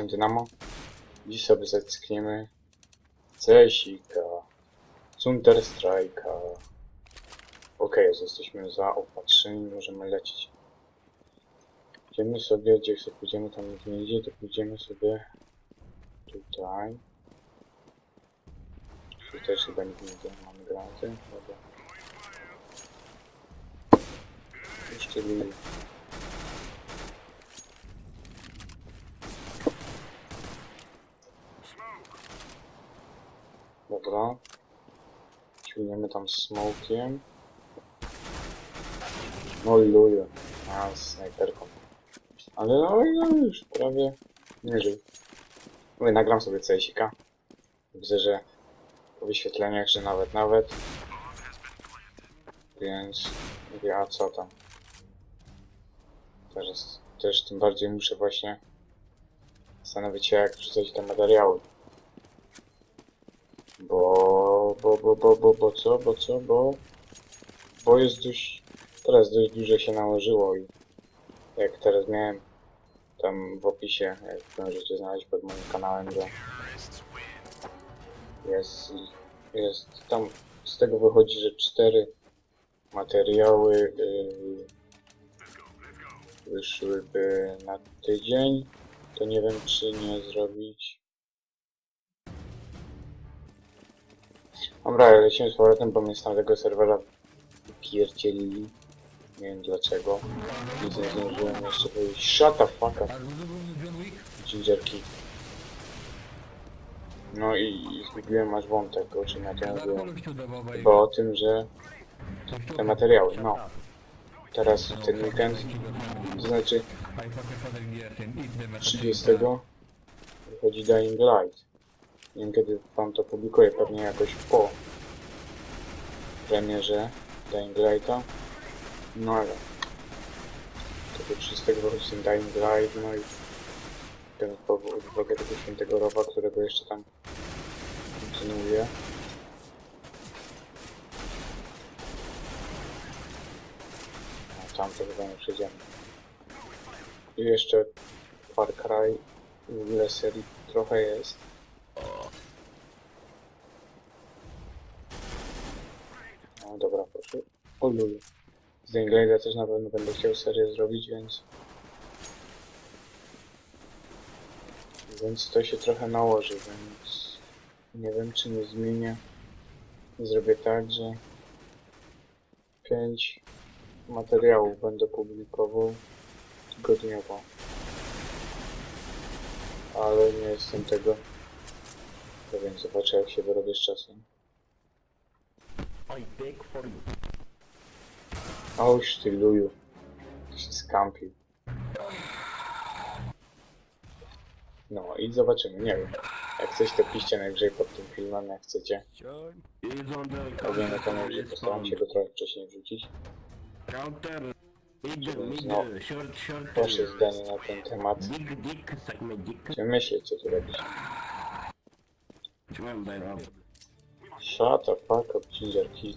strony Dynamo. Dziś sobie zackniemy Cesika, Counter Strike'a. Okej, okay, jesteśmy zaopatrzeni, możemy lecieć. Idziemy sobie, gdzie sobie pójdziemy tam nie idzie, to pójdziemy sobie tutaj. Tu też chyba nie idzie, mamy granaty. Dobra. Jeszcze Dobra. Ciągniemy tam smokiem. No luju. A, z snajperką. Ale no, no już prawie nie żył. Mówię, nagram sobie CSika. Widzę, że po wyświetleniach, że nawet, nawet. Więc mówię, a co tam? Teraz też tym bardziej muszę właśnie zastanowić się, jak wrzucać te materiały. Bo, bo, bo, bo, bo, bo co, bo co, bo, bo jest dość, teraz dość dużo się nałożyło i jak teraz miałem tam w opisie, jak możecie znaleźć pod moim kanałem, że jest, jest tam, z tego wychodzi, że cztery materiały yy, wyszłyby na tydzień, to nie wiem czy nie zrobić Dobra, lecimy z powrotem, bo mnie z tamtego serwera pierdzielili. Nie wiem dlaczego. Nic nie zdążyłem jeszcze powiedzieć. Shut the fuck up. Gingerki. No i, i zgubiłem aż wątek, o czym ja. Chyba o tym, że te materiały, no. Teraz ten weekend, to znaczy 30 wychodzi Dying Light. Nie wiem kiedy wam to publikuję, pewnie jakoś po premierze Dying Lighta. No ale tego 30 wychodzi ten Dying Light, no i ten uwagę tego świętego rowa, którego jeszcze tam kontynuuję. No tam to chyba nie przejdziemy. I jeszcze Far Cry w ogóle serii trochę jest. No dobra, proszę. O lulu. Z Dangleida też na pewno będę chciał serię zrobić, więc... Więc to się trochę nałoży, więc... Nie wiem, czy nie zmienię. Zrobię tak, że... Pięć materiałów będę publikował tygodniowo. Ale nie jestem tego pewien. Zobaczę, jak się wyrobię z czasem. I beg for you. Oż ty luju. Się skampił. No i zobaczymy, nie wiem. Jak coś to piszcie najwyżej pod tym filmem, jak chcecie. The Ogólnie to najwyżej postaram się go trochę wcześniej wrzucić. counter. Mid, mid, No. short, short. Wasze zdanie na ten temat. Dick. Czy myślicie, co tu robić? Remember, Shut the fuck up, Ginger Kid.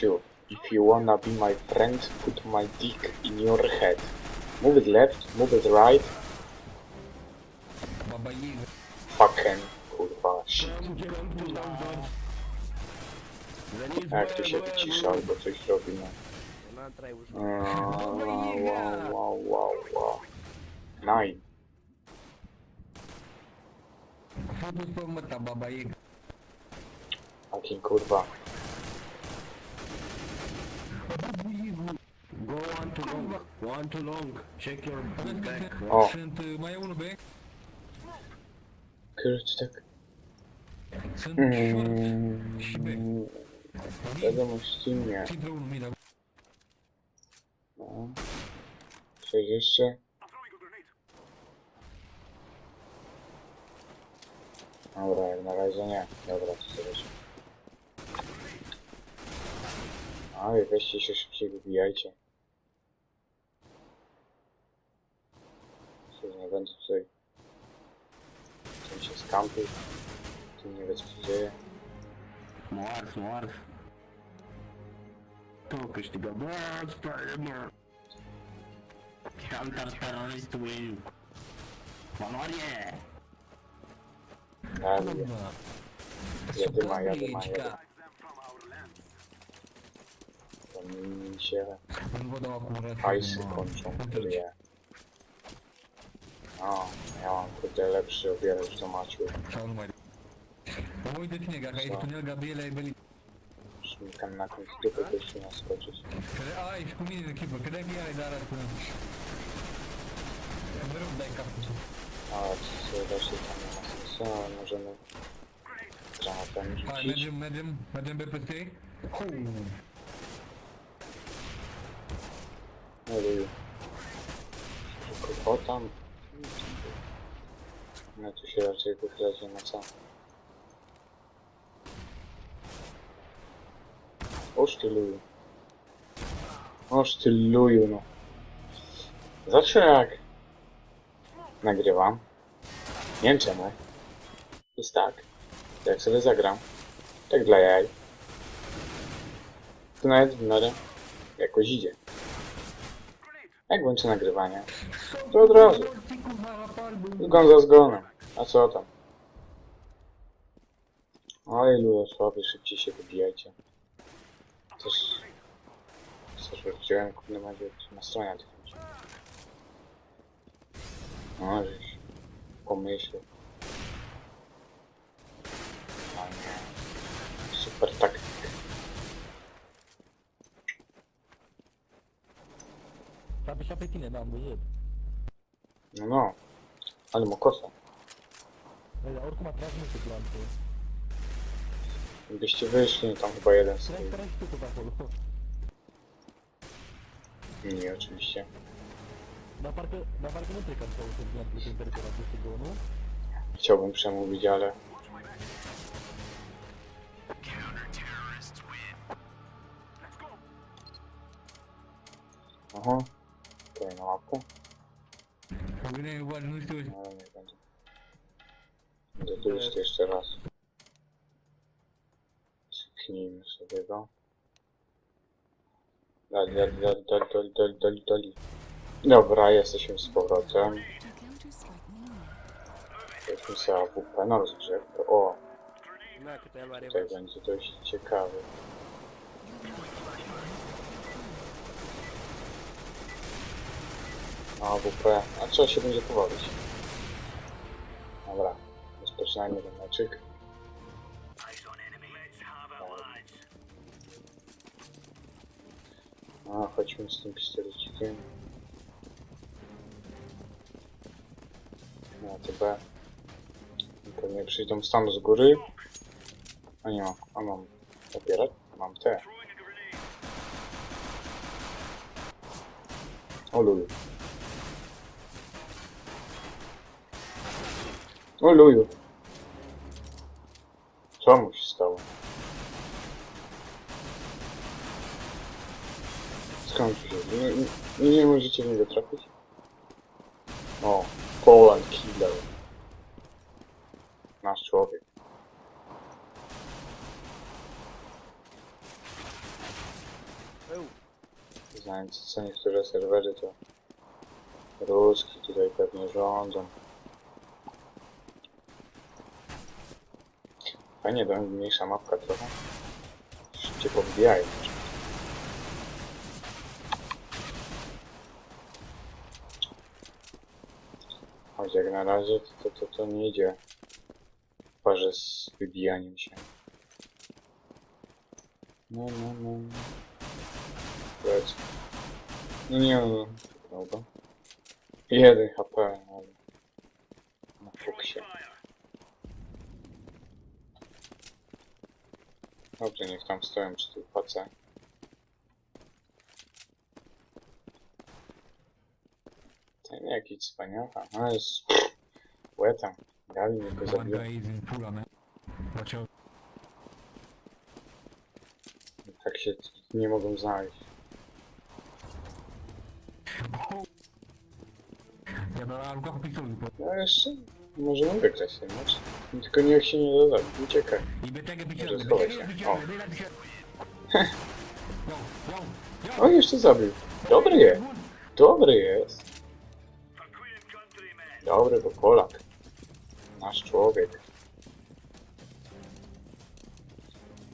two. If you wanna be my friend, put my dick in your head. Move it left, move it right. Fucking kurwa shit. Jak to się wycisza albo coś zrobimy. Wow, wow, wow, wow, wow. Nine. Fucking kurwa. Go one too long. One too long. Check your back. O. Sunt mai unul pe Kurczę, tak. Sunt short și back. Wiadomość nie. No. Jeszcze? Dobra, jak na razie nie. Dobra, to zobaczę. Ale weźcie się szybciej, wybijajcie. Cóż, nie będę tutaj... Tym się skampił. Tym nie wie co się dzieje. Morf, morf. Topisz ty go. Morf, Spider-Man. Counter-terrorist win. Panowie! Kurwa. jadyma, jadyma, jadyma. To mi się Woda akurat. hajsy no. kończą, je. O, ja mam kurde lepszy obieracz do Maciu. Deci njega, kaj tu njega bijele i bili. Szmikam na końcu dupy gościu naskoczyć. Kada, aj, škumini ekipa, kada je bijele dara tu? Vrv daj kapu tu. A, co raczej tam nie ma sensu, ale możemy granatem Aj, rzucić. međem, međem, međem BPC. No i... Tylko tam... No tu się raczej wychylać nie ma co. Oż ty luju. Oż ty luju, no. Zawsze jak nagrywam, nie wiem czemu, jest tak, jak sobie zagram, tak dla jaj, to nawet w miarę jakoś idzie. Jak włączę nagrywanie, to od razu, zgon za zgonem, a co tam? Oj, lujo, słaby, szybciej się wybijajcie. Też... Coś wróciłem, kurde, będzie na stronie ludzi. No, żeś pomyślał. Nie. Super taktyk. Na ang buyid. No, no. Ale mo kosa. Ay, or kumatras mo si Blanco. Gdybyście wyszli, tam chyba jeden z tych. ko? Nie, oczywiście. Trikan sa usod Blanco yung temperatura ko siguro, no? Chciałbym przemówić, ale... Aha. Tutaj na łapku. No to No, ale nie będzie. Będę tu już jeszcze raz. Sknijmy sobie go. Dali, dali, dali, dali, dali, dali, dali, dali. Dobra, jesteśmy z powrotem. Weźmy sobie AWP na rozgrzewkę. O, tutaj będzie dość ciekawy. AWP, a trzeba się będzie pobawić. Dobra, rozpoczynajmy ten meczyk. A, chodźmy z tym pistolecikiem. No, to B. Pewnie przyjdą stan z góry. A nie mam, a mam opierać? Mam te. O luju. O. Co mu się stało? Skąd się? Nie, nie, możecie w niego trafić? O, Poland Killer. Nasz człowiek. Znając co niektóre serwery to ruski tutaj pewnie rządzą. Fajnie, to mniejsza mapka trochę. Szybciej powbijają. Choć jak na razie to, to, to nie idzie w parze z wybijaniem się. No, no, no. Leć. No nie no, prawda? Jeden HP, ale na fuksie. Dobrze, niech tam stoją przy tej pace. Ten jaki cwaniaka. No jest... Łetem. Dali mnie go zabił. Tak się nie mogą znaleźć. Ja pistolet po... No jeszcze... Możemy wygrać ten mecz. Tylko niech się nie da zabić. Uciekaj. Pistolet, schowaj się. wow, O, jeszcze zabił. Dobry jest. Dobry jest. Dobry, bo Polak. Nasz człowiek.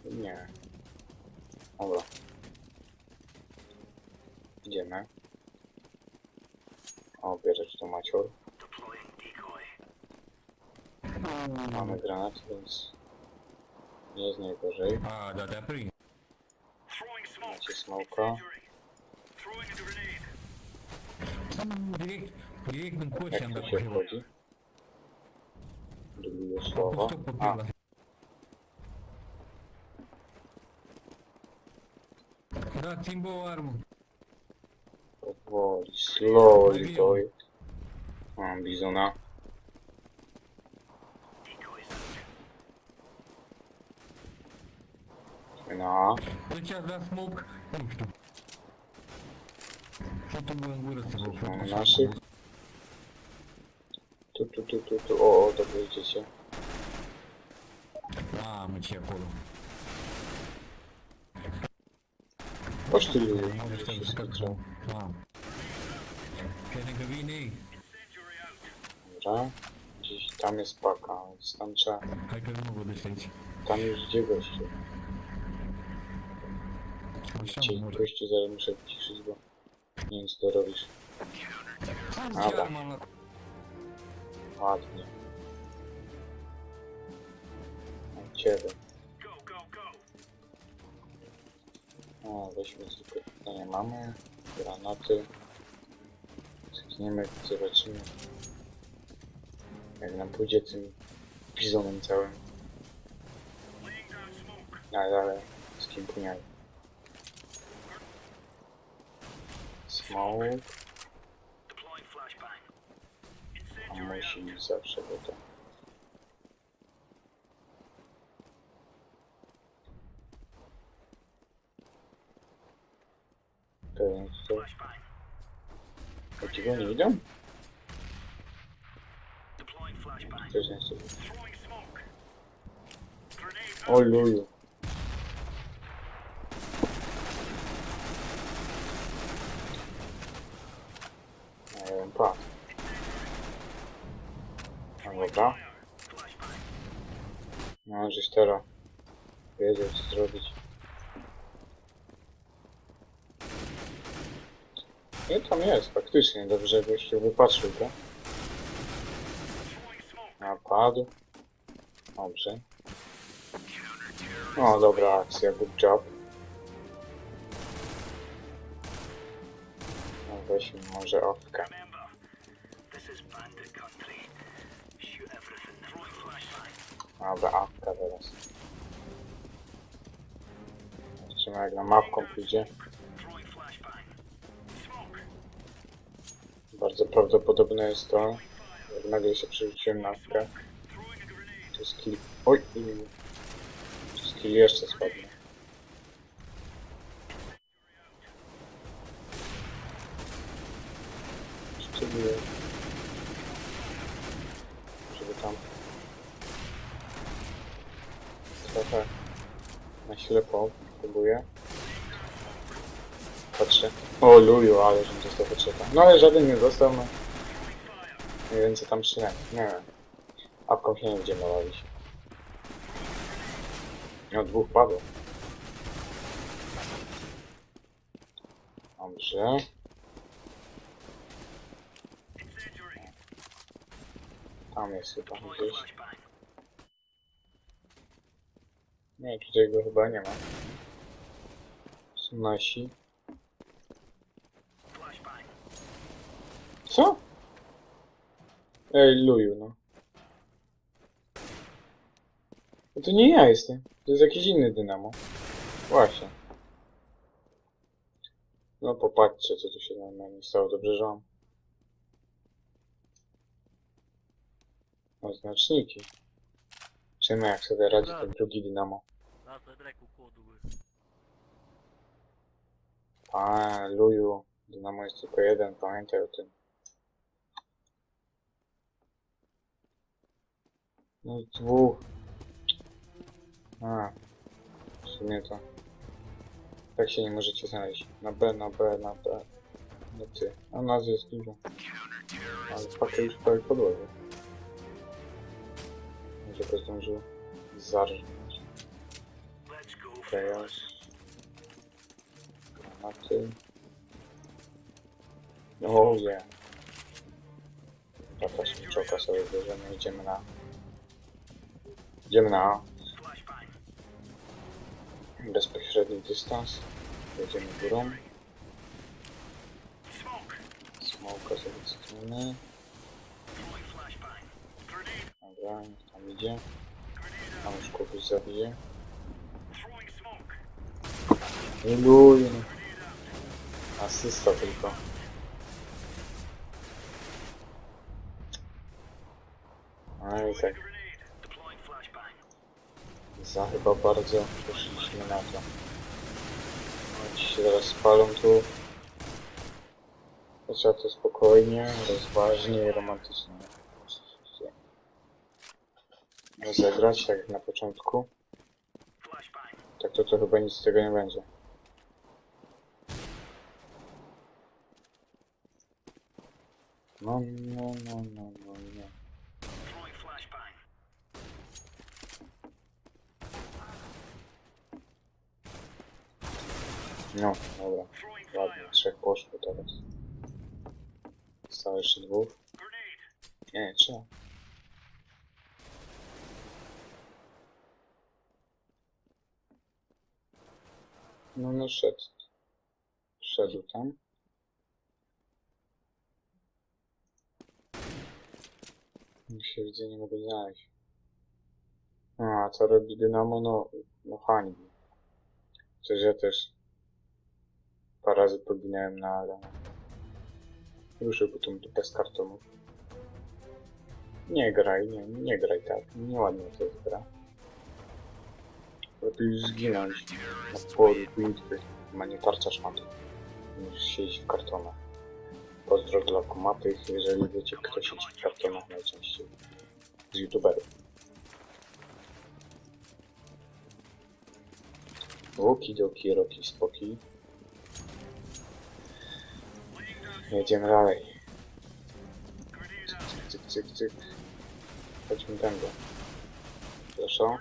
Nie. Dobra. Idziemy. O, bierzesz tu macior. Mamy granat, więc nie jest najgorzej. Ah, that happened. Macie smoka. Direkt, direkt Jak koosje aan tu dat się wchodzi? Drugie słowo. A. Da, Timbo armor. powoli, slowly, boy. Mam bizona. Idźmy na Życia za smug punktu. Co tu byłem górę z tego punktu? Naszych. Tu, tu, tu, tu, tu. O, o, dobrze idziecie. Mamy cię, polu. Chodź tu, Juju. Możesz tam skoczył. Mam. Kiedy go winy? Dobra. Gdzieś tam jest paka, więc tam trzeba... Tak, mogło. Tam już gdzie. Chciałem może. pójść, zaraz muszę wyciszyć, bo nie wiem co to robisz. Dobra. Ładnie. Mam ciebie. O, weźmy tylko pytanie mamy. Granaty. Zgniemy, zobaczymy. Jak nam pójdzie tym bizonem całym. Ale, ale, z kim puniaj. Smoke. A musi zawsze go to. Pewnie to. A ci go nie idą? Też nie chcę. O luju. A ja bym padł. No dobra. No, żeś teraz wiedział co zrobić. Nie tam jest, faktycznie, dobrze gościu wypatrzył to. A padł. Dobrze. No dobra akcja, good job. No weźmy może awkę. Dobra, awka teraz. Zobaczymy jak na mapką pójdzie. Bardzo prawdopodobne jest to, nagle się przerzuciłem na awkę. Tu skill... Oj! Tu skill jeszcze spadnie. Szczególnie... Żeby tam... Trochę... Na ślepo próbuję. Patrzę. O luju, ale żebym dostał potrzeba. No ale żaden nie dostał, no. Nie wiem co tam szle. Nie wiem. Apką się nie będzie bawić. No dwóch padło. Dobrze. Tam jest chyba gdzieś. Nie, tutaj go chyba nie ma. Są. Co? Ej, luju, no. No to nie ja jestem. To jest jakiś inny dynamo. Właśnie. No popatrzcie, co tu się na mnie stało. Dobrze, że mam. O, znaczniki. Czym jak sobie radzi ten drugi dynamo. A, luju. Dynamo jest tylko jeden, pamiętaj o tym. No dwóch. A. W sumie to. Tak się nie możecie znaleźć. Na B, na B, na B. No ty. A nas jest dużo. Ale pakę już prawie podłożył. Może go zdążył zarżnąć. Chaos. Granaty. O nie. Taka śmieczoka sobie bierzemy, idziemy na... Idziemy na... Bezpośredni dystans. Jedziemy górą. Smoka sobie cyklimy. Dobra, niech tam idzie. Tam już kogoś zabije. Iluj, no. Asysta tylko. No i tak. Za chyba bardzo poszliśmy na to. No, ci się zaraz spalą tu. Trzeba to spokojnie, rozważnie i romantycznie. Rozegrać tak jak na początku. Tak to, to chyba nic z tego nie będzie. No, no, no, no, no, dobra. Ładnie, trzech poszło teraz. Zostało jeszcze dwóch. Nie, trzeba. No, no szedł. Szedł tam. Jak się widzę, nie mogę znaleźć. A co robi Dynamo? No, no hańbi. Przecież ja też parę razy poginąłem na arenę. Ruszę po tą dupę z kartonów. Nie graj, nie, nie graj tak. Nieładnie to jest gra. Lepiej zginąć na polu bitwy. Ma nie tarcza szmaty. Niż siedzieć w kartonach. Pozdro dla kumatych, jeżeli wiecie kto siedzi w kartonach najczęściej. Z youtuberów. Łuki, doki, roki, spoki. Jedziemy dalej. Cyk, cyk, cyk, cyk. Chodźmy tędy. Proszę.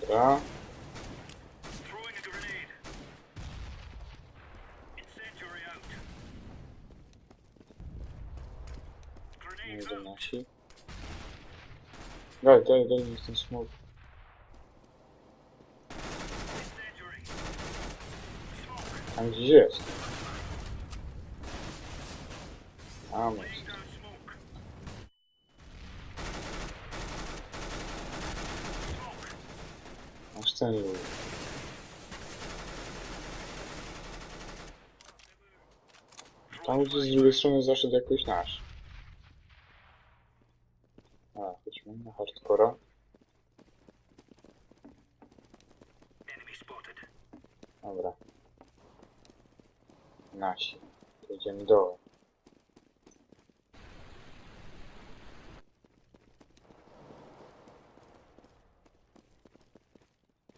Dobra. Nie out. nasi. Daj, daj, daj mi ten smok. Tam gdzieś jest. Tam jest. Tam z drugiej strony zaszedł jakoś nasz. A, chodźmy na hardcora. Enemy spotted. Dobra. Nasi. Idziemy dołem.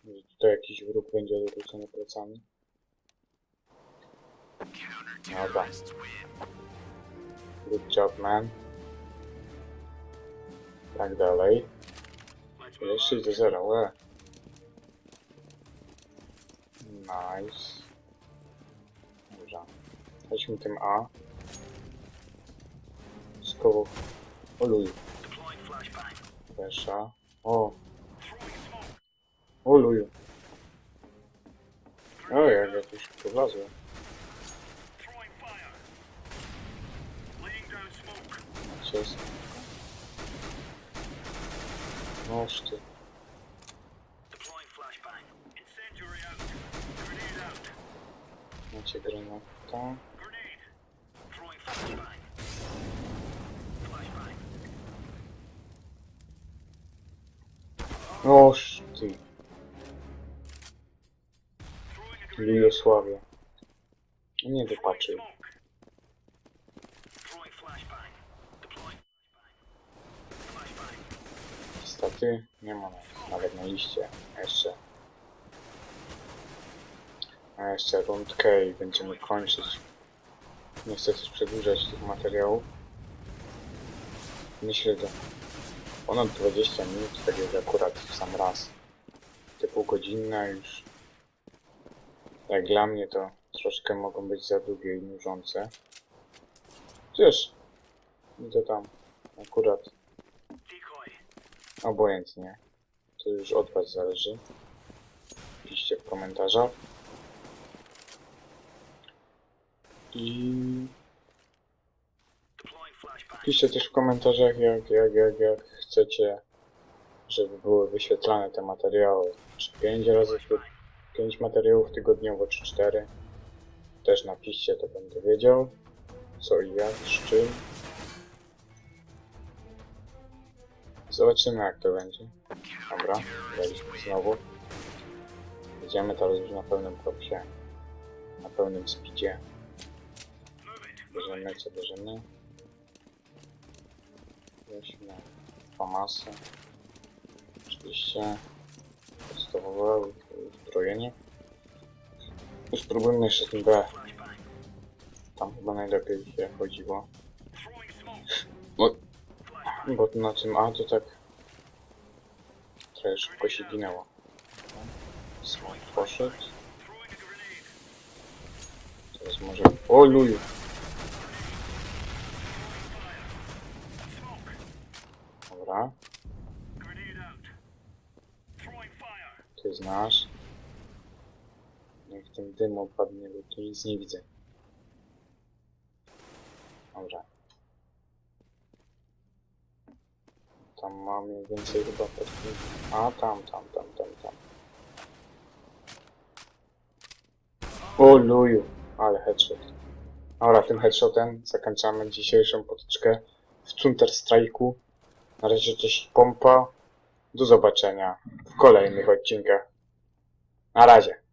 Może Tutaj jakiś wróg będzie odwrócony plecami. Dobra. Good job, man. Tak dalej. Jeszcze do zera, łe. Nice. Chodźmy tym A. Skowo. Oluj. Pesza. O. Oluju. O, jak. Throwing fire. Laying down smoke. jest. Noż ty. Macie granata. Noż ty. Throwing a grenade. Jugosławie. Nie wypaczył. Niestety nie ma na- nawet na liście. Jeszcze. A jeszcze rundkę i będziemy kończyć. Nie chcę też przedłużać tych materiałów. Myślę, że ponad 20 minut, tak jak akurat w sam raz. Te półgodzinne już. Jak dla mnie to troszkę mogą być za długie i nużące. Chociaż to tam akurat. Obojętnie. To już od Was zależy. Piszcie w komentarzach. I. piszcie też w komentarzach, jak, jak, jak, jak chcecie, żeby były wyświetlane te materiały. Czy 5 razy, 5 materiałów tygodniowo, czy 4. Też napiszcie, to będę wiedział. Co i jak, z czym. Zobaczymy jak to będzie. Dobra, graliśmy znowu. Jedziemy teraz już na pełnym propsie. Na pełnym speedzie. Bierzemy co bierzemy. Weźmy famasy. Oczywiście podstawowe uzbrojenie. I spróbujmy jeszcze ten B. Tam chyba najlepiej się chodziło. Throwing smoke. Bo, bo na tym A to tak trochę szybko się ginęło. Smok poszedł. Throwing a grenade. Teraz może... O luju! Smoke. Dobra, Grenade out. Throwing fire. to jest nasz. Niech ten dym opadnie, bo tu nic nie widzę. Dobra. Tam mam mniej więcej chyba pod... A, tam, tam, tam, tam, tam. O luju, ale headshot. Dobra, tym headshotem zakończamy dzisiejszą potyczkę w Counter Strike'u. Na razie cześć pompa. Do zobaczenia w kolejnych odcinkach. Na razie.